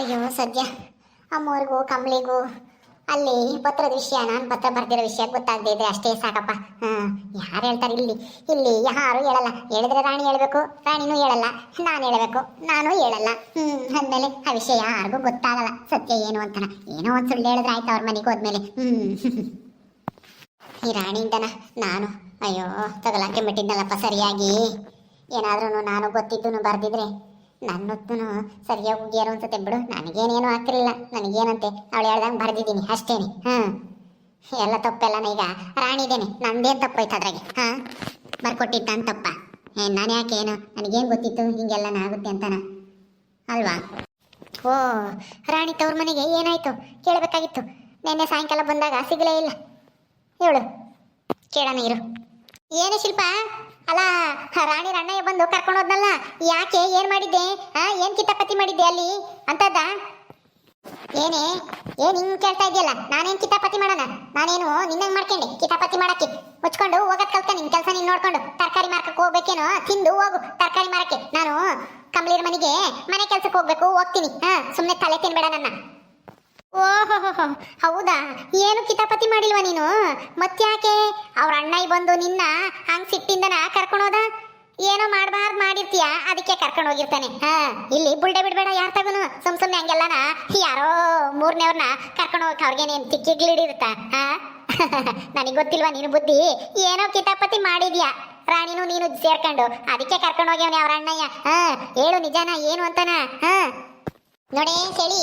ಅಯ್ಯೋ, ಸದ್ಯ. ಅಮ್ಮವ್ರಿಗೂ ಕಮಲಿಗೂ, ಅಲ್ಲಿ ಪತ್ರದ ವಿಷಯ, ನಾನು ಪತ್ರ ಬರ್ದಿರೋ ವಿಷಯ ಗೊತ್ತಾಗದೇ ಇದ್ರೆ ಅಷ್ಟೇ ಸಾಕಪ್ಪ. ಹಾಂ, ಯಾರು ಹೇಳ್ತಾರೆ ಇಲ್ಲಿ? ಇಲ್ಲಿ ಯಾರು ಹೇಳಲ್ಲ. ಹೇಳಿದ್ರೆ ರಾಣಿ ಹೇಳಬೇಕು, ರಾಣಿನೂ ಹೇಳಲ್ಲ. ನಾನು ಹೇಳಬೇಕು, ನಾನು ಹೇಳಲ್ಲ. ಹ್ಞೂ ಅಂದಮೇಲೆ ಆ ವಿಷಯ ಯಾರಿಗೂ ಗೊತ್ತಾಗಲ್ಲ. ಸತ್ಯ ಏನು ಅಂತನ. ಏನೋ ಒಂದು ಸುಳ್ಳು ಹೇಳಿದ್ರೆ ಆಯ್ತು ಅವ್ರ ಮನೆಗೆ ಹೋದ್ಮೇಲೆ. ಹ್ಞೂ ಈ ರಾಣಿಯಿಂದನ ನಾನು. ಅಯ್ಯೋ ತಗಲಾಕೆ ಬಿಟ್ಟಿದ್ನಲ್ಲಪ್ಪ ಸರಿಯಾಗಿ. ಏನಾದ್ರೂ ನಾನು ಗೊತ್ತಿದ್ದು ಬರ್ದಿದ್ರೆ. ನನ್ನೊತ್ತೂ ಸರಿಯಾಗಿ ಉಗಿಯಾರು ಅನ್ಸುತ್ತೆ. ಬಿಡು, ನನಗೇನೇನು ಹಾಕಿರಲಿಲ್ಲ ನನಗೇನಂತೆ? ಅವಳು ಹೇಳ್ದಂಗೆ ಬರ್ದಿದ್ದೀನಿ, ಅಷ್ಟೇನೆ. ಹಾಂ. ಎಲ್ಲ ತಪ್ಪೆಲ್ಲ ಈಗ ರಾಣಿದೇನೆ. ನಂದೇನು ತಪ್ಪೋಯ್ತು ಅದ್ರಾಗೆ? ಹಾಂ? ಬರ್ಕೊಟ್ಟಿದ್ದ ನನ್ನ ತಪ್ಪ. ಏ, ನಾನು ಯಾಕೆ ಏನು? ನನಗೇನು ಗೊತ್ತಿತ್ತು? ಹಿಂಗೆಲ್ಲ ಆಗುತ್ತೆ ಅಂತನ. ಅಲ್ವಾ? ಓ, ರಾಣಿ ತವ್ರ ಮನೆಗೆ ಏನಾಯಿತು? ಕೇಳಬೇಕಾಗಿತ್ತು. ನಿನ್ನೆ ಸಾಯಂಕಾಲ ಬಂದಾಗ ಸಿಗಲೇ ಇಲ್ಲ. ಹೇಳು. ಕೇಳೋಣ ಇರು. ಏನು ಶಿಲ್ಪ? ಅಲ್ಲ ರಾಣಿ ರಣ್ಣಯ್ಯ ಬಂದು ಕರ್ಕೊಂಡು ಹೋದ್ನಲ್ಲ, ಯಾಕೆ, ಏನ್ ಮಾಡಿದ್ದೆ? ಆ, ಏನ್ ಕಿತಾಪತಿ ಮಾಡಿದ್ದೆ ಅಲ್ಲಿ? ಅಂತದ? ಏನೇ, ಏನ್ ಹಿಂಗ್ ಕೇಳ್ತಾ ಇದೆಯಲ್ಲ? ನಾನೇನ್ ಕಿತಾಪತಿ ಮಾಡೋಣ? ನಾನೇನು ನಿನ್ನಂಗ್ ಮಾಡ್ಕೊಂಡೆ, ಕಿತಾಪತಿ ಮಾಡಕ್ಕೆ. ಮುಚ್ಕೊಂಡು ಹೋಗೋದ್ ಕಲ್ತ ನಿನ್ ಕೆಲಸ ನೀನ್ ನೋಡ್ಕೊಂಡು, ತರಕಾರಿ ಮಾರ್ಕಕ್ಕೆ ಹೋಗ್ಬೇಕೇನೋ, ತಿಂದು ಹೋಗು, ತರಕಾರಿ ಮಾರಕ್ಕೆ. ನಾನು ಕಮಲಿರ್ ಮನೆಗೆ ಮನೆ ಕೆಲ್ಸಕ್ಕೆ ಹೋಗ್ಬೇಕು, ಹೋಗ್ತೀನಿ. ಹಾ ಸುಮ್ಮನೆ ತಲೆ ತಿನ್ಬೇಡ ನನ್ನ. ಓಹೋ ಹೌದಾ? ಏನು ಕಿತಾಪತಿ ಮಾಡಿಲ್ವಾ ನೀನು? ಮತ್ತ್ಯಾಕೆ? ಅವ್ರ ಅಣ್ಣ ಬಂದು ನಿನ್ನ ಮಾಡಿರ್ತೀಯ ಅದಕ್ಕೆ ಕರ್ಕೊಂಡು ಹೋಗಿರ್ತಾನೆ. ಹಾ, ಇಲ್ಲಿ ಬುಲ್ಡೆ ಬಿಡ್ಬೇಡ, ಯಾರ ತಗೋನು? ಸುಮ್ ಸುಮ್ನೆ ಹಂಗೆಲ್ಲನ? ಯಾರೋ ಮೂರನೇವ್ರನ್ನ ಕರ್ಕೊಂಡು ಹೋಗಕ್ಕೆ ಅವ್ರಿಗೇನೇನು ತಿಕ್ಕಿಗ್ಲಿಡಿರುತ್ತ ಹಾ? ನನಗೆ ಗೊತ್ತಿಲ್ವಾ ನೀನು ಬುದ್ಧಿ? ಏನೋ ಕಿತಾಪತಿ ಮಾಡಿದ್ಯಾ? ರಾಣಿನೂ ನೀನು ಸೇರ್ಕೊಂಡು. ಅದಕ್ಕೆ ಕರ್ಕೊಂಡು ಹೋಗ್ಯವನೇ ಅವ್ರ ಅಣ್ಣಯ್ಯ. ಹಾ, ಹೇಳು ನಿಜಾನ, ಏನು ಅಂತಾನ? ಹಾ? ನೋಡಿ ಹೇಳಿ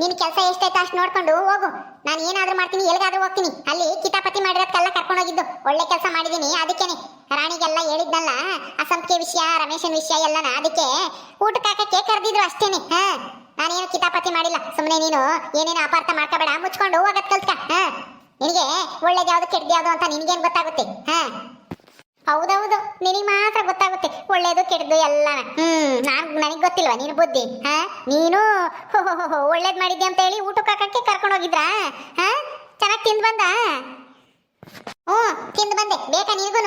ನಿನ್ ಕೆಲಸ ಎಷ್ಟೈತೆ ಅಷ್ಟು ನೋಡ್ಕೊಂಡು ಹೋಗು. ನಾನು ಏನಾದ್ರೂ ಮಾಡ್ತೀನಿ, ಎಲ್ಲಿಗಾದ್ರೂ ಹೋಗ್ತೀನಿ. ಅಲ್ಲಿ ಕಿತಾಪತಿ ಮಾಡಿರೋದಕ್ಕೆಲ್ಲ ಕರ್ಕೊಂಡು ಹೋಗಿದ್ದು. ಒಳ್ಳೆ ಕೆಲಸ ಮಾಡಿದೀನಿ ಅದಕ್ಕೇನೆ. ರಾಣಿಗೆಲ್ಲ ಹೇಳಿದ್ನಲ್ಲ, ಅಸಂಖ್ಯ ವಿಷಯ, ರಮೇಶನ್ ವಿಷಯ ಎಲ್ಲನ, ಅದಕ್ಕೆ ಊಟಕ್ಕೆ ಹಾಕಕ್ಕೆ ಕರೆದಿದ್ರು ಅಷ್ಟೇನೆ. ಹಾ, ನಾನೇನು ಕಿತಾಪತಿ ಮಾಡಿಲ್ಲ. ಸುಮ್ಮನೆ ನೀನು ಏನೇನು ಅಪಾರ್ಥ ಮಾಡ್ಕೋಬೇಡ, ಮುಚ್ಕೊಂಡು ಹೋಗತ್ ಕಲ್ತ್ಕ. ಹಾ, ನಿನಗೆ ಒಳ್ಳೇದು ಯಾವ್ದು ಕೆಟ್ಟದ್ದು ಅಂತ ನಿನಗೇನು ಗೊತ್ತಾಗುತ್ತೆ? ಹಾ. ಹೌದೌದು, ನಿನಗೆ ಮಾತ್ರ ಗೊತ್ತಾಗುತ್ತೆ. ಒಳ್ಳೇದು ಕೆಟ್ಟದು ಎಲ್ಲ ಹ್ಮ್, ನಾನು, ನನಗೆ ಗೊತ್ತಿಲ್ವಾ ನೀನು ಬುದ್ಧಿ? ಹಾ? ನೀನು ಹೋ ಹೋ ಒಳ್ಳೇದ್ ಮಾಡಿದ್ದೆ ಅಂತ ಹೇಳಿ ಊಟಕ್ಕೆ ಹಾಕಕ್ಕೆ ಕರ್ಕೊಂಡು ಹೋಗಿದ್ರಾ? ಹಾ? ಚೆನ್ನಾಗಿ ತಿಂದು ಬಂದ? ಹ್ಞೂ, ತಿಂದು ಬಂದೆ. ಬೇಕಾ ನಿನಗೂ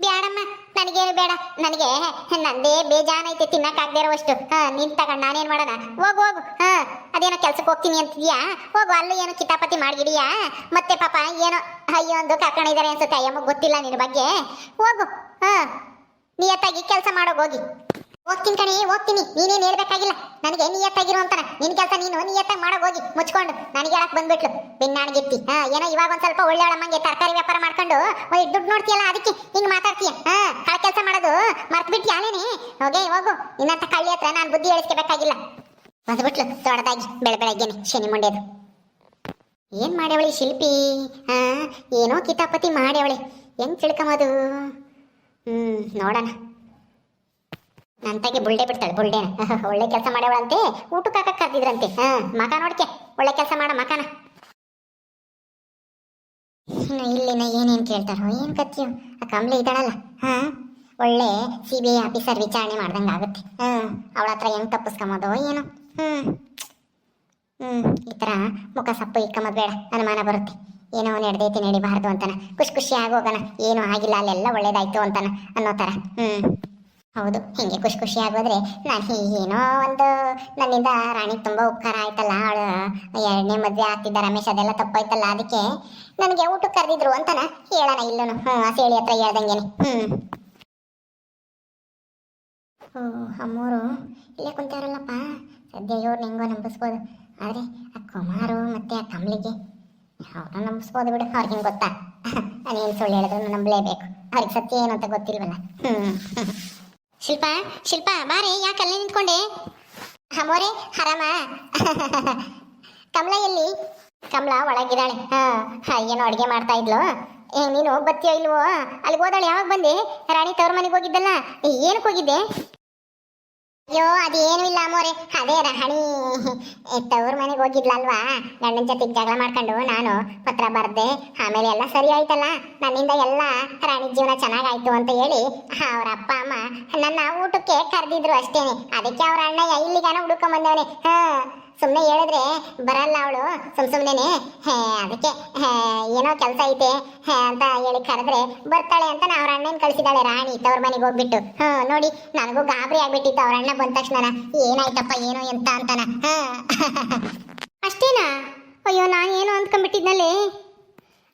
ಬೇಡಮ್ಮ ನನಗೇನು ಬೇಡ. ನನಗೆ ನಂದೇ ಬೇಜಾನೈತೆ ತಿನ್ನಕ್ಕಾಗದೇ ಇರೋವಷ್ಟು. ಹಾ, ನಿನ್ ತಗೊಂಡು ನಾನೇನ್ ಮಾಡೋಣ? ಹೋಗು ಹೋಗು. ಹಾ, ಅದೇನೋ ಕೆಲ್ಸಕ್ಕೆ ಹೋಗ್ತೀನಿ ಅಂತಿದ್ಯಾ? ಹೋಗು, ಅಲ್ಲಿ ಏನೋ ಕಿತಾಪತಿ ಮಾಡಿಗಿಡಿಯಾ? ಮತ್ತೆ ಪಾಪ ಏನೋ, ಅಯ್ಯೋ ಒಂದು ಕರ್ಕೊಂಡಿದ್ದಾರೆ ಅನ್ಸುತ್ತೆ. ಅಯ್ಯಮ್ಮ, ಗೊತ್ತಿಲ್ಲ ನಿನ್ನ ಬಗ್ಗೆ. ಹೋಗು, ಹಾ. ನಿಯತ್ತಾಗಿ ಕೆಲಸ ಮಾಡೋಗಿ ಹೋಗಿ. ಹೋಗ್ತೀನಿ ಕಣಿ, ಹೋಗ್ತೀನಿ. ನೀನೇನು ಹೇಳ್ಬೇಕಾಗಿಲ್ಲ. ನನಗೆ ನಿಯತ್ತಾಗಿರು ಅಂತಾನೆ. ನಿನ್ ಕೆಲಸ ನೀನು ನಿಯತ್ತಾಗಿ ಮಾಡೋಗಿ ಹೋಗಿ. ಮುಚ್ಕೊಂಡು. ನನಗೆ ಹೇಳಕ್ ಬಂದ್ಬಿಟ್ಲು. ಬೆನ್ನಾಣಿಗೆತ್ತಿ ಹಾ, ಏನೋ ಇವಾಗ ಒಂದ್ ಸ್ವಲ್ಪ ಒಳ್ಳೆ ಮಂಗೆ ತರಕಾರಿ ವ್ಯಾಪಾರ ಮಾಡ್ಕೊಂಡು ಒಯ್ ದುಡ್ಡು ನೋಡ್ತೀಯಲ್ಲ, ಅದಕ್ಕೆ ಹಿಂಗ್ ಮಾತಾಡ್ತೀಯ? ಹಾ, ಕಳ ಕೆಲಸ ಮಾಡೋದು ಮರ್ತ್ ಬಿಟ್ಟಿ ಆಲೇನೆ ಹೋಗೇ, ಹೋಗು. ನಿನ್ನಂತ ಕಳ್ಳಿ ಹತ್ರ ನಾನು ಬುದ್ಧಿ ಹೇಳಿಸ್ಕೋಬೇಕಾಗಿಲ್ಲ. ಬಂದ್ಬಿಟ್ಲು ದೊಡ್ಡದಾಗಿ ಬೆಳೆ ಬೆಳಗ್ಗೆನೆ, ಶನಿ ಮುಂಡೆದು. ಏನ್ ಮಾಡ್ಯವಳಿ ಶಿಲ್ಪಿ? ಹಾ, ಏನೋ ಕಿತಾಪತಿ ಮಾಡ್ಯವಳಿ. ಹೆಂಗ್ ತಿಳ್ಕೊಂಬೋದು ಹ್ಮ್, ನೋಡೋಣ. ನಂತಾಗೆ ಬುಲ್ಡೆ ಬಿಡ್ತಾಳೆ, ಬುಲ್ಡೆನ. ಒಳ್ಳೆ ಕೆಲಸ ಮಾಡ್ಯವಳಂತೆ ಊಟಕ್ಕೆ ಕಾಕ ಕರ್ದಿದ್ರಂತೆ. ಹ, ಮಕ ನೋಡ್ಕೆ. ಒಳ್ಳೆ ಕೆಲಸ ಮಾಡ ಮಕನ. ಇಲ್ಲಿನ ಏನೇನ್ ಕೇಳ್ತಾರೋ, ಏನ್ ಕತ್ತಿಯೋ ಆ ಕಮ್ಲಿ ಇದ್ದಾಳಲ್ಲ, ಹ. ಒಳ್ಳೆ ಸಿ ಬಿ ಐ ಆಫೀಸರ್ ವಿಚಾರಣೆ ಮಾಡ್ದಂಗೆ ಆಗುತ್ತೆ. ಹ, ಅವಳ ಹತ್ರ ಹೆಂಗ್ ತಪ್ಪಿಸ್ಕೊಂಬೋದೋ ಏನು. ಹ್ಮ್. ಹ್ಮ್, ಈ ತರ ಮುಖ ಸಪ್ಪು ಇಕ್ಕಮ್ಮದ್ ಬೇಡ. ಅನುಮಾನ ಬರುತ್ತೆ. ಏನೋ ನಡೆದೈತಿ ನಡಿಬಾರ್ದು ಅಂತಾನೆ. ಖುಷಿ ಖುಷಿ ಆಗೋಗನ ಏನೂ ಆಗಿಲ್ಲ, ಅಲ್ಲೆಲ್ಲ ಒಳ್ಳೇದಾಯ್ತು ಅಂತಾನ ಅನ್ನೋ ಥರ ಹ್ಞೂ ಹೌದು, ಹಿಂಗೆ ಖುಷಿ ಖುಷಿ ಆಗೋದ್ರೆ ನಾನು ಏನೋ ಒಂದು ನನ್ನಿಂದ ರಾಣಿಗೆ ತುಂಬ ಉಪಕಾರ ಆಯ್ತಲ್ಲ ಅವಳು ಎರಡನೇ ಮದುವೆ ಆಗ್ತಿದ್ದ ರಮೇಶ್, ಅದೆಲ್ಲ ತಪ್ಪಾಯ್ತಲ್ಲ ಅದಕ್ಕೆ ನನಗೆ ಊಟಕ್ಕೆ ಕರೆದಿದ್ರು ಅಂತಾನ. ಹೇಳೋಣ ಇಲ್ಲೂ ಹ್ಞೂ ಸೇಳಿ ಹತ್ರ ಹೇಳ್ದಂಗೆನೆ. ಹ್ಞೂ ಓ, ಅಮ್ಮೋರು ಇಲ್ಲೇ ಕುಂತಾರಲ್ಲಪ್ಪ. ಸದ್ಯ ಇವ್ರು ಹೆಂಗೋ ನಂಬಿಸ್ಬೋದು. ಆದರೆ ಆ ಕುಮಾರು ಮತ್ತೆ ಆ ಕಮಲಿಗೆ ಅವ್ರನ್ನ ನಂಬಿಸ್ಬೋದು ಬಿಡು. ಅವ್ರಿಗೆ ಗೊತ್ತಾ? ನಾನೇನು ಸುಳ್ಳು ಹೇಳಿದ್ರು ನಂಬಲೇಬೇಕು. ಅವ್ರಿಗೆ ಸತ್ಯ ಏನು ಅಂತ ಗೊತ್ತಿಲ್ವಲ್ಲ? ಶಿಲ್ಪ ಶಿಲ್ಪ, ಬಾರಿ, ಯಾಕೆ ಅಲ್ಲೇ ನಿಂತ್ಕೊಂಡೆ? ಅಮೋರೆ ಹರಾಮ ಕಮಲ ಎಲ್ಲಿ? ಕಮಲ ಒಳಗಿದ್ದಾಳೆ. ಹಾ ಏನೋ ಅಡುಗೆ ಮಾಡ್ತಾ ಇದ್ಲು. ಏ, ನೀನು ಬತ್ತಿಯೋ ಇಲ್ವೋ? ಅಲ್ಲಿಗೆ ಹೋದಾಳೆ, ಯಾವಾಗ ಬಂದೆ? ರಾಣಿ ತವ್ರ ಮನೆಗೆ ಹೋಗಿದ್ದಲ್ಲ? ಏನಕ್ಕೆ ಹೋಗಿದ್ದೆ? ಅಯ್ಯೋ, ಅದೇನು ಇಲ್ಲ ಅಮ್ಮೋರೆ ಅದೇ ರಾಣಿ. ತವ್ರ ಮನೆಗೆ ಹೋಗಿದ್ಲಲ್ವಾ? ಗಂಡನ ಜೊತೆಗೆ ಜಗಳ ಮಾಡ್ಕೊಂಡು ನಾನು ಪತ್ರ ಬರ್ದೆ. ಆಮೇಲೆ ಎಲ್ಲ ಸರಿ ಆಯ್ತಲ್ಲ? ನನ್ನಿಂದ ಎಲ್ಲ ರಾಣಿ ಜೀವನ ಚೆನ್ನಾಗಾಯ್ತು ಅಂತ ಹೇಳಿ ಅವ್ರ ಅಪ್ಪ, ಅಮ್ಮ ನನ್ನ ಊಟಕ್ಕೆ ಕರೆದಿದ್ರು ಅಷ್ಟೇನೆ. ಅದಕ್ಕೆ ಅವ್ರ ಅಣ್ಣ ಇಲ್ಲಿಗಾನ ಹುಡುಕೊಂಡ್ ಬಂದವನೆ. ಹಾ. ಸುಮ್ಮನೆ ಹೇಳಿದ್ರೆ ಬರಲ್ಲ ಅವಳು, ಸುಮ್ ಸುಮ್ಮನೆ ಅದಕ್ಕೆ ಏನೋ ಕೆಲಸ ಐತೆ ಅಂತ ಹೇಳಿ ಕರೆದ್ರೆ ಬರ್ತಾಳೆ ಅಂತ ಅವ್ರ ಅಣ್ಣನ ಕಳಿಸಿದಾಳೆ ರಾಣಿ, ತವ್ರ ಮನೆಗೆ ಹೋಗ್ಬಿಟ್ಟು. ಹಾ, ನೋಡಿ, ನನಗೂ ಗಾಬರಿ ಆಗ್ಬಿಟ್ಟಿತ್ತು ಅವ್ರ ಅಣ್ಣ ಬಂದ ತಕ್ಷಣ ಏನಾಯ್ತಪ್ಪ, ಏನೋ ಎಂತ ಅಂತಾನ. ಅಷ್ಟೇನಾ? ಅಯ್ಯೋ, ನಾನು ಏನು ಅಂದ್ಕೊಂಡ್ಬಿಟ್ಟಿದ್ನಲ್ಲಿ?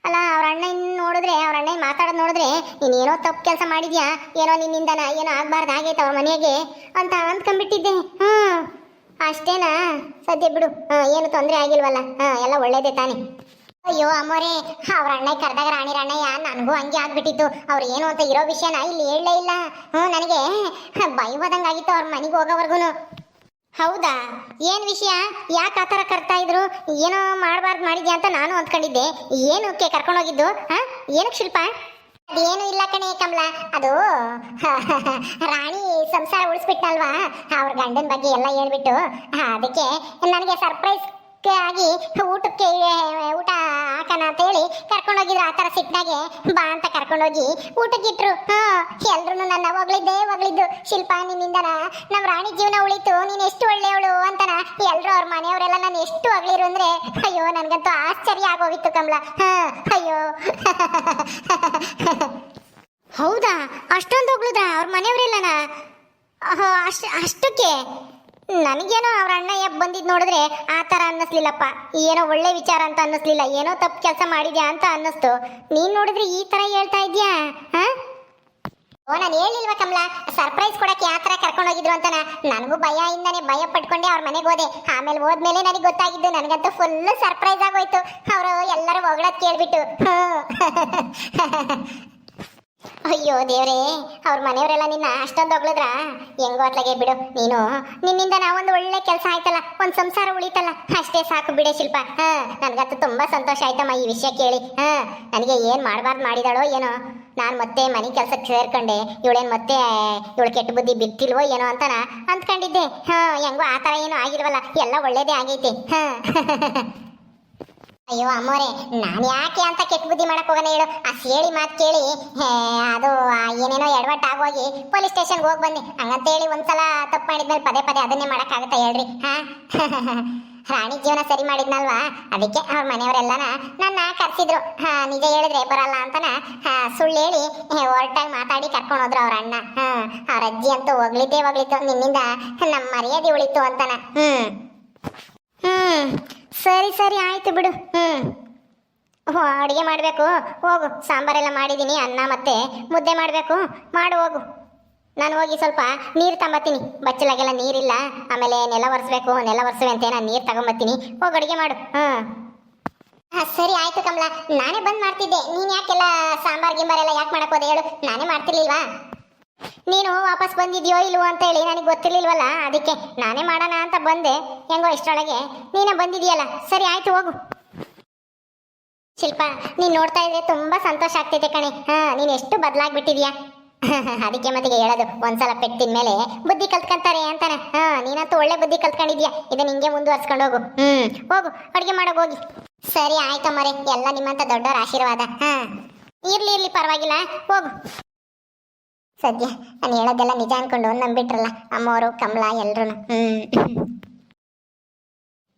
ಅಲ್ಲ, ಅವ್ರ ಅಣ್ಣ ನೋಡಿದ್ರೆ, ಅವ್ರ ಅಣ್ಣ ಮಾತಾಡೋದು ನೋಡಿದ್ರೆ, ನೀನೇನೋ ತಪ್ಪು ಕೆಲಸ ಮಾಡಿದ್ಯಾ? ಏನೋ ನಿನ್ನಿಂದನ? ಏನೋ ಆಗ್ಬಾರ್ದು ಆಗೈತೆ ಅವ್ರ ಮನೆಗೆ ಅಂತ ಅಂದ್ಕೊಂಡ್ಬಿಟ್ಟಿದ್ದೆ. ಹ್ಞೂ ಅಷ್ಟೇನಾ? ಸದ್ಯ ಬಿಡು. ಏನು ತೊಂದರೆ ಆಗಿಲ್ವಲ್ಲ. ಎಲ್ಲ ಒಳ್ಳೇದೇ ತಾನೆ. ಅಯ್ಯೋ, ಅಮ್ಮೋರೆ. ಅವ್ರ ಅಣ್ಣ ಕರೆದಾಗ ರಾಣಿ ರಾಣಯ್ಯ, ನನಗೂ ಹಂಗೆ ಆಗ್ಬಿಟ್ಟಿತ್ತು. ಅವ್ರು ಏನು ಅಂತ ಇರೋ ವಿಷಯನ ಇಲ್ಲಿ ಹೇಳಲೇ ಇಲ್ಲ. ಹ್ಞೂ, ನನಗೆ ಭಯ ಆಗಿತ್ತು ಅವ್ರ ಮನೆಗೆ ಹೋಗೋವರೆಗೂ ಹೌದಾ? ಏನು ವಿಷಯ? ಯಾಕೆ ಆ ಥರ ಕರ್ತಾ ಇದ್ರು? ಏನೋ ಮಾಡಬಾರ್ದು ಮಾಡಿದ್ಯಾ ಅಂತ ನಾನು ಅಂದ್ಕೊಂಡಿದ್ದೆ. ಏನಕ್ಕೆ ಕರ್ಕೊಂಡೋಗಿದ್ದು? ಹಾ, ಏನಕ್ಕೆ ಶಿಲ್ಪ? ಅದೇನು ಇಲ್ಲ ಕಣೆ ಕಮಲ. ಅದು ರಾಣಿ ಸಂಸಾರ ಉಳಿಸ್ಬಿಟ್ಟಲ್ವಾ ಅವ್ರ ಗಂಡನ ಬಗ್ಗೆ ಎಲ್ಲ ಹೇಳ್ಬಿಟ್ಟು ಅದಕ್ಕೆ ನನಗೆ ಸರ್ಪ್ರೈಸ್ ಆಗಿ ಊಟಕ್ಕೆ, ಊಟ ಹಾಕೋಣ ಅಂತ ಹೇಳಿ ಕರ್ಕೊಂಡೋಗಿದ್ರು ಆ ಥರ ಸಿಟ್ನಾಗೆ ಬಾ ಅಂತ ಕರ್ಕೊಂಡೋಗಿ ಊಟಕ್ಕೆ ಇಟ್ರು ಎಲ್ಲರೂ ನನ್ನ ಹೊಗಳಿದ್ದೆ ಹೊಗಳಿದ್ದು ಶಿಲ್ಪ, ನಿನ್ನಿಂದನ? ನಮ್ಮ ರಾಣಿ ಜೀವನ ಉಳಿತು. ನೀನು ಎಷ್ಟು ಒಳ್ಳೆಯವಳು ಎಲ್ರು ಅವ್ರ ಮನೆಯವರೆಲ್ಲ ನಾನು ಎಷ್ಟು ಅಗಳಿರು ಅಂದ್ರೆ, ಅಯ್ಯೋ, ನನಗಂತೂ ಆಶ್ಚರ್ಯ ಆಗೋಗಿತ್ತು ಕಮಲ. ಅಯ್ಯೋ. ಹೌದಾ? ಅಷ್ಟೊಂದು ಹೊಗಳಿದ್ರ? ಅವ್ರ ಮನೆಯವರೆಲ್ಲನ? ಅಷ್ಟು, ಅಷ್ಟಕ್ಕೆ? ನನಗೇನೋ ಅವ್ರ ಅಣ್ಣ ಯಾಕೆ ಬಂದಿದ್ದು ನೋಡಿದ್ರೆ ಆ ಥರ ಅನ್ನಿಸ್ಲಿಲ್ಲಪ್ಪ. ಏನೋ ಒಳ್ಳೆ ವಿಚಾರ ಅಂತ ಅನ್ನಿಸ್ಲಿಲ್ಲ. ಏನೋ ತಪ್ಪು ಕೆಲಸ ಮಾಡಿದ್ಯಾ ಅಂತ ಅನ್ನಿಸ್ತು. ನೀನು ನೋಡಿದ್ರೆ ಈ ಥರ ಹೇಳ್ತಾ ಇದ್ಯಾ? ಹಾ? ಓ, ನಾನು ಹೇಳಿಲ್ವಾ ಕಮಲ? ಸರ್ಪ್ರೈಸ್ ಕೊಡಕ್ಕೆ ಯಾವ ತರ ಕರ್ಕೊಂಡು ಹೋಗಿದ್ರು ಅಂತ ನನಗೂ ಭಯ ಇಂದಾನೆ ಭಯ ಪಟ್ಕೊಂಡೆ ಅವ್ರ ಮನೆಗೆ ಹೋದೆ. ಆಮೇಲೆ ಹೋದ್ಮೇಲೆ ನನಗೆ ಗೊತ್ತಾಗಿದ್ದು ನನಗಂತೂ ಫುಲ್ ಸರ್ಪ್ರೈಸ್ ಆಗೋಯ್ತು. ಅವರು ಎಲ್ಲರೂ ಹೊಗಳದ್ ಕೇಳ್ಬಿಟ್ಟು ಅಯ್ಯೋ ದೇವ್ರೇ, ಅವ್ರ ಮನೆಯವರೆಲ್ಲ ನಿನ್ನ ಅಷ್ಟೊಂದು ಹೊಗಳಿದ್ರ? ಹೆಂಗೋ ಅತ್ಲಾಗೆ ಬಿಡು. ನೀನು, ನಿನ್ನಿಂದ ನಾವೊಂದು ಒಳ್ಳೆ ಕೆಲಸ ಆಯ್ತಲ್ಲ, ಒಂದು ಸಂಸಾರ ಉಳಿತಲ್ಲ, ಅಷ್ಟೇ ಸಾಕು ಬಿಡೆ ಶಿಲ್ಪ. ಹಾಂ ನನಗಂತೂ ತುಂಬಾ ಸಂತೋಷ ಆಯ್ತಮ್ಮ ಈ ವಿಷಯ ಕೇಳಿ. ಹಾಂ ನನಗೆ ಏನು ಮಾಡಬಾರ್ದು ಮಾಡಿದಾಳೋ ಏನೋ. ನಾನು ಮತ್ತೆ ಮನೆ ಕೆಲಸಕ್ಕೆ ಸೇರ್ಕೊಂಡೆ, ಇವಳೇನು ಮತ್ತೆ, ಇವಳು ಕೆಟ್ಟ ಬುದ್ಧಿ ಬಿಟ್ಟಿಲ್ವೋ ಏನೋ ಅಂತನ ಅಂದ್ಕೊಂಡಿದ್ದೆ. ಹಾ, ಹೆಂಗೋ ಆ ಥರ ಏನೋ ಆಗಿಲ್ವಲ್ಲ ಎಲ್ಲ ಒಳ್ಳೇದೇ ಆಗೈತೆ. ಹಾ. ಅಯ್ಯೋ ಅಮ್ಮೋರೆ, ನಾನು ಯಾಕೆ ಅಂತ ಕೆಟ್ಟ ಬುದ್ಧಿ ಮಾಡಕ್ಕೆ ಹೋಗೋಣ ಹೇಳು. ಆ ಸೇಳಿ ಮಾತು ಕೇಳಿ ಅದು ಏನೇನೋ ಎಡವಟ್ಟು ಆಗೋಗಿ ಪೊಲೀಸ್ ಸ್ಟೇಷನ್ಗೆ ಹೋಗಿ ಬನ್ನಿ ಹಂಗಂತೇಳಿ ಒಂದ್ಸಲ ತಪ್ಪು ಮಾಡಿದ್ಮೇಲೆ ಪದೇ ಪದೇ ಅದನ್ನೇ ಮಾಡಕ್ಕಾಗತ್ತಾ ಹೇಳ್ರಿ. ಹಾ. ರಾಣಿ ಜೀವನ ಸರಿ ಮಾಡಿದ್ನಲ್ವಾ? ಅದಕ್ಕೆ ಅವ್ರ ಮನೆಯವರೆಲ್ಲನ ನನ್ನ ಕರ್ಸಿದ್ರು. ಹಾ, ನಿಜ ಹೇಳಿದ್ರೆ ಬರಲ್ಲ ಅಂತನ ಸುಳ್ಳು ಹೇಳಿ ಹೊರಟಾಗಿ ಮಾತಾಡಿ ಕರ್ಕೊಂಡು ಹೋದ್ರು ಅವ್ರ ಅಣ್ಣ. ಅವ್ರ ಅಜ್ಜಿ ಅಂತೂ ಹೋಗ್ಲಿದ್ದೇ ಹೋಗ್ಲಿತ್ತು ನಿನ್ನಿಂದ ನಮ್ಮ ಮರ್ಯಾದೆ ಉಳಿತು ಅಂತನ. ಹ್ಮ್. ಹ್ಮ್. ಸರಿ ಸರಿ, ಆಯ್ತು ಬಿಡು. ಹ್ಮ್. ಓ ಅಡುಗೆ ಮಾಡಬೇಕು. ಹೋಗು. ಸಾಂಬಾರೆಲ್ಲ ಮಾಡಿದ್ದೀನಿ ಅನ್ನ ಮತ್ತೆ ಮುದ್ದೆ ಮಾಡಬೇಕು. ಮಾಡು, ಹೋಗು. ನಾನು ಹೋಗಿ ಸ್ವಲ್ಪ ನೀರು ತಗೊಂಬತ್ತೀನಿ ಬಚ್ಚಲಾಗೆಲ್ಲ ನೀರಿಲ್ಲ. ಆಮೇಲೆ ನೆಲ ಒರೆಸ್ಬೇಕು. ನೆಲ ಒರೆಸುವೆ ಅಂತ ನಾನು ನೀರು ತಗೊಂಬತ್ತೀನಿ. ಹೋಗಿ ಅಡುಗೆ ಮಾಡು. ಹಾಂ. ಸರಿ ಆಯ್ತು ಕಮಲ. ನಾನೇ ಬಂದು ಮಾಡ್ತಿದ್ದೆ. ನೀನು ಯಾಕೆಲ್ಲ ಸಾಂಬಾರ್ ಗಿಂಬಾರ್ ಎಲ್ಲ ಯಾಕೆ ಮಾಡಕ್ ಹೋದೆ ಹೇಳು. ನಾನೇ ಮಾಡ್ತಿರ್ಲಿಲ್ವಾ? ನೀನು ವಾಪಸ್ ಬಂದಿದ್ಯೋ ಇಲ್ವೋ ಅಂತ ಹೇಳಿ ನನಗೆ ಗೊತ್ತಿರ್ಲಿಲ್ವಲ್ಲ? ಅದಕ್ಕೆ ನಾನೇ ಮಾಡೋಣ ಅಂತ ಬಂದೆ. ಹೆಂಗೋ ಇಷ್ಟರೊಳಗೆ ನೀನೇ ಬಂದಿದೆಯಲ್ಲ? ಸರಿ ಆಯ್ತು, ಹೋಗು. ಶಿಲ್ಪ, ನೀನು ನೋಡ್ತಾ ಇದ್ರೆ ತುಂಬಾ ಸಂತೋಷ ಆಗ್ತಿದೆ ಕಣೆ. ಹಾ, ನೀನು ಎಷ್ಟು ಬದಲಾಗ್ಬಿಟ್ಟಿದ್ಯಾ? ಅದಕ್ಕೆ ಮತ್ತೆ ಹೇಳೋದು, ಒಂದ್ಸಲ ಪೆಟ್ಟಿನ ಮೇಲೆ ಬುದ್ಧಿ ಕಲ್ತ್ಕೊಂತಾರೆ ಅಂತಾನೆ. ಹಾ, ನೀನಂತೂ ಒಳ್ಳೆ ಬುದ್ಧಿ ಕಲ್ತ್ಕೊಂಡಿದ್ಯಾ? ಇದನ್ನ ಹಿಂಗೆ ಮುಂದುವರ್ಸ್ಕೊಂಡು ಹೋಗು. ಹ್ಮ್, ಹೋಗು, ಅಡುಗೆ ಮಾಡೋಗಿ ಹೋಗಿ. ಸರಿ ಆಯ್ತಮ್ಮರೆ ಎಲ್ಲ ನಿಮ್ಮಂತ ದೊಡ್ಡವರ ಆಶೀರ್ವಾದ. ಹಾ. ಇರ್ಲಿ ಇರ್ಲಿ, ಪರವಾಗಿಲ್ಲ, ಹೋಗು. ಸದ್ಯ ನಾನು ಹೇಳೋದೆಲ್ಲ ನಿಜ ಅನ್ಕೊಂಡು ನಂಬಿಟ್ರಲ್ಲ ಅಮ್ಮವರು ಕಮಲ ಎಲ್ರು ಹ್ಮ್.